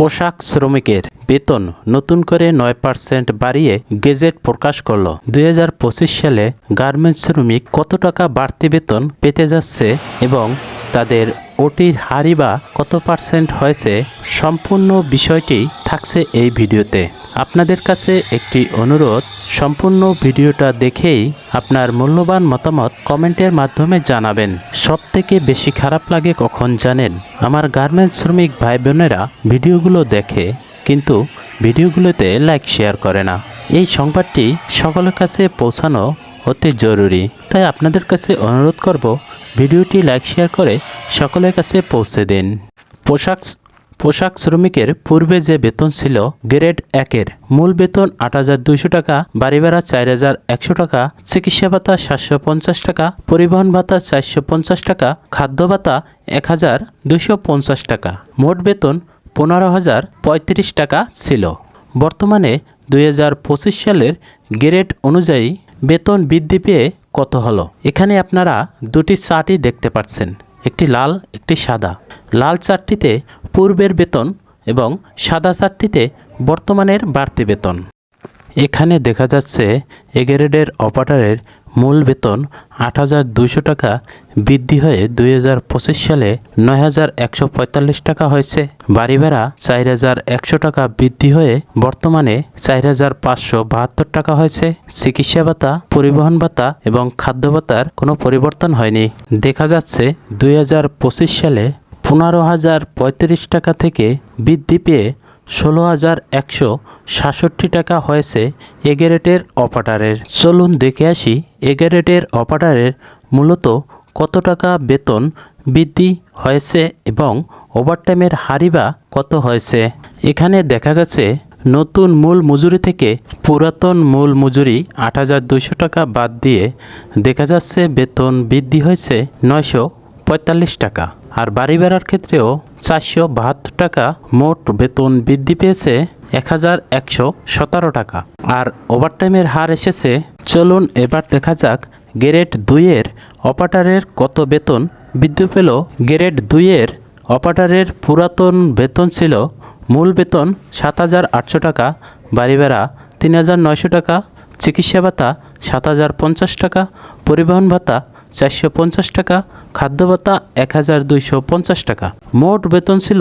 পোশাক শ্রমিকের বেতন নতুন করে নয় পার্সেন্ট বাড়িয়ে গেজেট প্রকাশ করল। দু হাজার পঁচিশ সালে গার্মেন্টস শ্রমিক কত টাকা বাড়তি বেতন পেতে যাচ্ছে এবং তাদের ওটির হারি বা কত পার্সেন্ট হয়েছে সম্পূর্ণ বিষয়টি থাকছে এই ভিডিওতে। আপনাদের কাছে একটি অনুরোধ, সম্পূর্ণ ভিডিওটা দেখেই আপনার মূল্যবান মতামত কমেন্টের মাধ্যমে জানাবেন। সব থেকে বেশি খারাপ লাগে কখন জানেন? আমার গার্মেন্টস শ্রমিক ভাই বোনেরা ভিডিওগুলো দেখে, কিন্তু ভিডিওগুলোতে লাইক, শেয়ার করে না। এই সংবাদটি সকলের কাছে পৌঁছানো অতি জরুরি। তাই আপনাদের কাছে অনুরোধ করব, ভিডিওটি লাইক, শেয়ার করে সকলের কাছে পৌঁছে দিন। পোশাক পোশাক শ্রমিকের পূর্বে যে বেতন ছিল গ্রেড একের। মূল বেতন আট হাজার দুইশো টাকা, বাড়ি ভাড়া চার হাজার একশো টাকা, চিকিৎসা ভাতা সাতশো পঞ্চাশ টাকা, পরিবহন ভাতা চারশো পঞ্চাশ টাকা, খাদ্য ভাতা এক হাজার দুইশো পঞ্চাশ টাকা। মোট বেতন পনেরো হাজার পঁয়ত্রিশ টাকা ছিল। বর্তমানে দুই হাজার পঁচিশ সালের গ্রেড অনুযায়ী বেতন বৃদ্ধি পেয়ে কত হলো? এখানে আপনারা দুটি চার্টই দেখতে পাচ্ছেন। একটি লাল, একটি সাদা। লাল চারটিতে পূর্বের বেতন এবং সাদা চারটিতে বর্তমানের বাড়তি বেতন। এখানে দেখা যাচ্ছে এ গ্রেডের অপারেটরের মূল বেতন আট হাজার দুইশো টাকা, বৃদ্ধি হয়ে দুই হাজার পঁচিশ সালে নয় হাজার একশো পঁয়তাল্লিশ টাকা হয়েছে। বাড়ি ভাড়া চার হাজার একশো টাকা, বৃদ্ধি হয়ে বর্তমানে চার হাজার পাঁচশো বাহাত্তর টাকা হয়েছে। চিকিৎসা ভাতা, পরিবহন ভাতা এবং খাদ্য ভাতার কোনো পরিবর্তন হয়নি। দেখা যাচ্ছে দুই হাজার পঁচিশ সালে পনেরো হাজার পঁয়ত্রিশ টাকা থেকে বৃদ্ধি পেয়ে ষোলো হাজার একশো সাতষট্টি টাকা হয়েছে এগারেটের অপারেটারের। চলুন দেখে আসি এগারেটের অপারেটারের মূলত কত টাকা বেতন বৃদ্ধি হয়েছে এবং ওভারটাইমের হারিবা কত হয়েছে। এখানে দেখা গেছে নতুন মূল মজুরি থেকে পুরাতন মূল মজুরি আট হাজার দুইশো টাকা বাদ দিয়ে দেখা যাচ্ছে বেতন বৃদ্ধি হয়েছে নয়শো পঁয়তাল্লিশ টাকা। আর বাড়ি ভাড়ার ক্ষেত্রেও চারশো বাহাত্তর টাকা মোট বেতন বৃদ্ধি পেয়েছে এক হাজার একশো সতেরো টাকা। আর ওভারটাইমের হার এসেছে। চলুন এবার দেখা যাক গ্রেড দুইয়ের অপারেটারের কত বেতন বৃদ্ধি পেল। গ্রেড দুইয়ের অপারেটারের পুরাতন বেতন ছিল মূল বেতন সাত হাজার আটশো টাকা, বাড়ি ভাড়া তিন হাজার নয়শো টাকা, চিকিৎসা ভাতা সাত হাজার পঞ্চাশ টাকা, পরিবহন ভাতা চারশো পঞ্চাশ টাকা খাদ্য ভাতা এক হাজার দুইশো পঞ্চাশ টাকা। মোট বেতন ছিল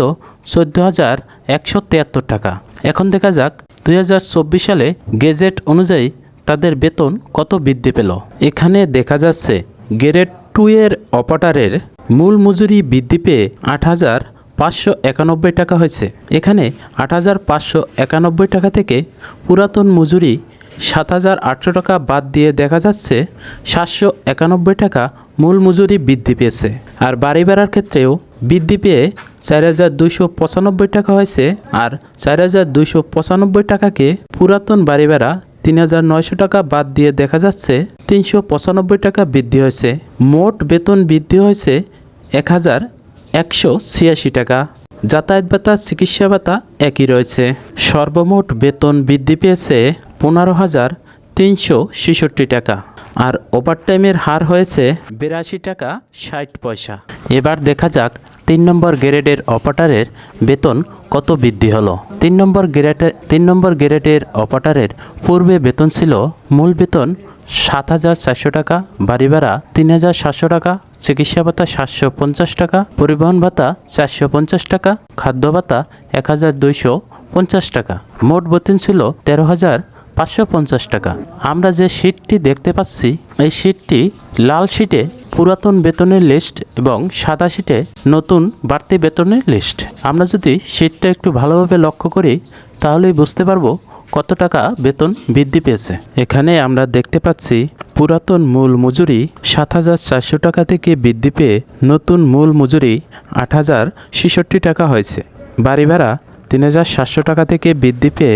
চোদ্দ হাজার একশো তিয়াত্তর টাকা। এখন দেখা যাক দুই হাজার চব্বিশ সালে গেজেট অনুযায়ী তাদের বেতন কত বৃদ্ধি পেল। এখানে দেখা যাচ্ছে গ্রেড টু এর অপারেটরের মূল মজুরি বৃদ্ধি পেয়ে আট হাজার পাঁচশো একানব্বই টাকা হয়েছে। এখানে আট হাজার পাঁচশো একানব্বই টাকা থেকে পুরাতন মজুরি সাত হাজার আটশো টাকা বাদ দিয়ে দেখা যাচ্ছে সাতশো একানব্বই টাকা মূল মজুরি বৃদ্ধি পেয়েছে। আর বাড়ি ভাড়ার ক্ষেত্রেও বৃদ্ধি পেয়ে চার হাজার দুইশো পঁচানব্বই টাকা হয়েছে আর চার হাজার দুইশো পঁচানব্বই টাকাকে পুরাতন বাড়ি ভাড়া তিন হাজার নয়শো টাকা বাদ দিয়ে দেখা যাচ্ছে তিনশো পঁচানব্বই টাকা বৃদ্ধি হয়েছে। মোট বেতন বৃদ্ধি হয়েছে এক হাজার একশো ছিয়াশি টাকা। যাতায়াত ভাতা, চিকিৎসা ভাতা একই রয়েছে। সর্বমোট বেতন বৃদ্ধি পেয়েছে পনেরো হাজার তিনশো ছেষট্টি টাকা আর ওভারটাইমের হার হয়েছে বিরাশি টাকা ষাট পয়সা। এবার দেখা যাক তিন নম্বর গ্রেডের অপারেটরের বেতন কত বৃদ্ধি হলো? তিন নম্বর গ্রেডের তিন নম্বর গ্রেডের অপারেটরের পূর্বে বেতন ছিল মূল বেতন সাত হাজার চারশো টাকা, বাড়ি ভাড়া তিন হাজার সাতশো টাকা, চিকিৎসা ভাতা সাতশো পঞ্চাশ টাকা, পরিবহন ভাতা চারশো পঞ্চাশ টাকা, খাদ্য ভাতা এক হাজার দুইশো পঞ্চাশ টাকা। মোট বেতন ছিল তেরো হাজার পাঁচশো পঞ্চাশ টাকা। আমরা যে শীটটি দেখতে পাচ্ছি, এই শীটটি লাল শীটে পুরাতন বেতনের লিস্ট এবং সাদা শীটে নতুন বাড়তি বেতনের লিস্ট আমরা যদি শীটটা একটু ভালোভাবে লক্ষ্য করি, তাহলেই বুঝতে পারব কত টাকা বেতন বৃদ্ধি পেয়েছে। এখানে আমরা দেখতে পাচ্ছি পুরাতন মূল মজুরি সাত হাজার চারশো টাকা থেকে বৃদ্ধি পেয়ে নতুন মূল মজুরি আট হাজার ছেষট্টি টাকা হয়েছে। বাড়ি ভাড়া তিন হাজার সাতশো টাকা থেকে বৃদ্ধি পেয়ে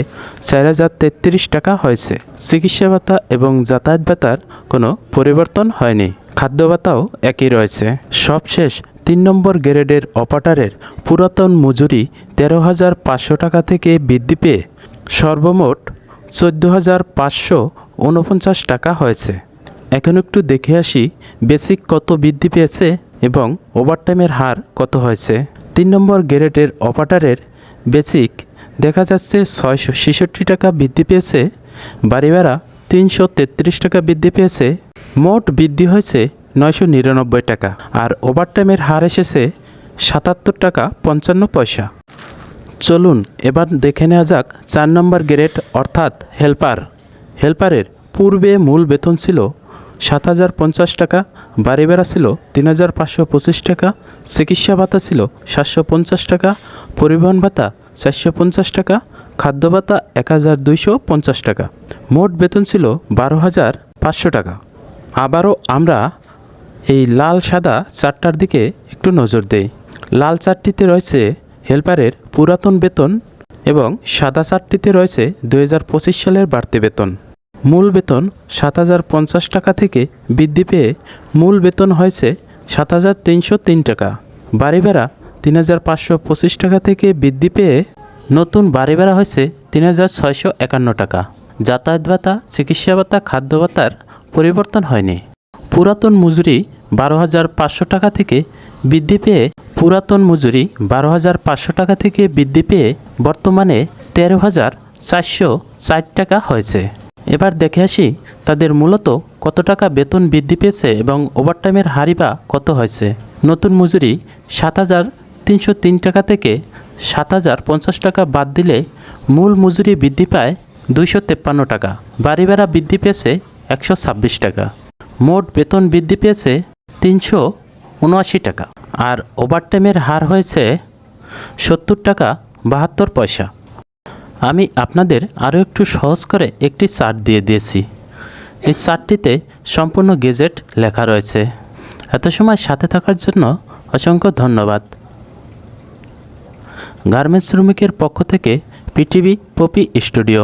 চার হাজার তেত্রিশ টাকা হয়েছে। চিকিৎসা ভাতা এবং যাতায়াত ভাতার কোনো পরিবর্তন হয়নি। খাদ্য ভাতাও একই রয়েছে। সবশেষ তিন নম্বর গ্রেডের অপারেটরের পুরাতন মজুরি তেরো হাজার পাঁচশো টাকা থেকে বৃদ্ধি পেয়ে সর্বমোট চোদ্দ হাজার পাঁচশো উনপঞ্চাশ টাকা হয়েছে। এখন একটু দেখে আসি বেসিক কত বৃদ্ধি পেয়েছে এবং ওভারটাইমের হার কত হয়েছে। তিন নম্বর গ্রেডের অপারেটরের বেসিক দেখা যাচ্ছে ছয়শো ছেষট্টি টাকা বৃদ্ধি পেয়েছে বাড়ি ভাড়া তিনশো তেত্রিশ টাকা বৃদ্ধি পেয়েছে মোট বৃদ্ধি হয়েছে নয়শো নিরানব্বই টাকা আর ওভারটাইমের হার এসেছে সাতাত্তর টাকা পঞ্চান্ন পয়সা। চলুন এবার দেখে নেওয়া যাক চার নম্বর গ্রেড অর্থাৎ হেল্পার। হেল্পারের পূর্বে মূল বেতন ছিল সাত হাজার পঞ্চাশ টাকা, বাড়ি ভাড়া ছিল তিন হাজার পাঁচশো পঁচিশ টাকা, চিকিৎসা ভাতা ছিল সাতশো পঞ্চাশ টাকা, পরিবহন ভাতা চারশো পঞ্চাশ টাকা, খাদ্য ভাতা এক হাজার দুইশো পঞ্চাশ টাকা। মোট বেতন ছিল বারো হাজার পাঁচশো টাকা। আবারও আমরা এই লাল সাদা চারটার দিকে একটু নজর দেই। লাল চারটিতে রয়েছে হেল্পারের পুরাতন বেতন এবং সাদা চারটিতে রয়েছে দু হাজার পঁচিশ সালের বাড়তি বেতন। মূল বেতন সাত হাজার পঞ্চাশ টাকা থেকে বৃদ্ধি পেয়ে মূল বেতন হয়েছে সাত হাজার তিনশো তিন টাকা। বাড়ি ভাড়া তিন হাজার পাঁচশো পঁচিশ টাকা থেকে বৃদ্ধি পেয়ে নতুন বাড়ি ভাড়া হয়েছে তিন হাজার ছয়শো একান্ন টাকা। যাতায়াত ভাতা, চিকিৎসা ভাতা, খাদ্য ভাতার পরিবর্তন হয়নি। পুরাতন মজুরি বারো হাজার পাঁচশো টাকা থেকে বৃদ্ধি পেয়ে পুরাতন মজুরি বারো হাজার পাঁচশো টাকা থেকে বৃদ্ধি পেয়ে বর্তমানে তেরো হাজার চারশো চার টাকা হয়েছে। এবার দেখে আসি তাদের মূলত কত টাকা বেতন বৃদ্ধি পেয়েছে এবং ওভারটাইমের হারি বা কত হয়েছে। নতুন মজুরি সাত হাজার তিনশো তিন টাকা থেকে সাত হাজার পঞ্চাশ টাকা বাদ দিলে মূল মজুরি বৃদ্ধি পায় দুইশো তেপ্পান্ন টাকা। বাড়ি ভাড়া বৃদ্ধি পেয়েছে একশো ছাব্বিশ টাকা। মোট বেতন বৃদ্ধি পেয়েছে তিনশো উনআশি টাকা। আর ওভারটাইমের হার হয়েছে সত্তর টাকা বাহাত্তর পয়সা। আমি আপনাদের আরও একটু সহজ করে একটি চার্ট দিয়ে দিয়েছি। এই চার্টটিতে সম্পূর্ণ গেজেট লেখা রয়েছে। এত সময় সাথে থাকার জন্য অসংখ্য ধন্যবাদ। গার্মেন্টস শ্রমিকের পক্ষ থেকে পিটিভি পপি স্টুডিও।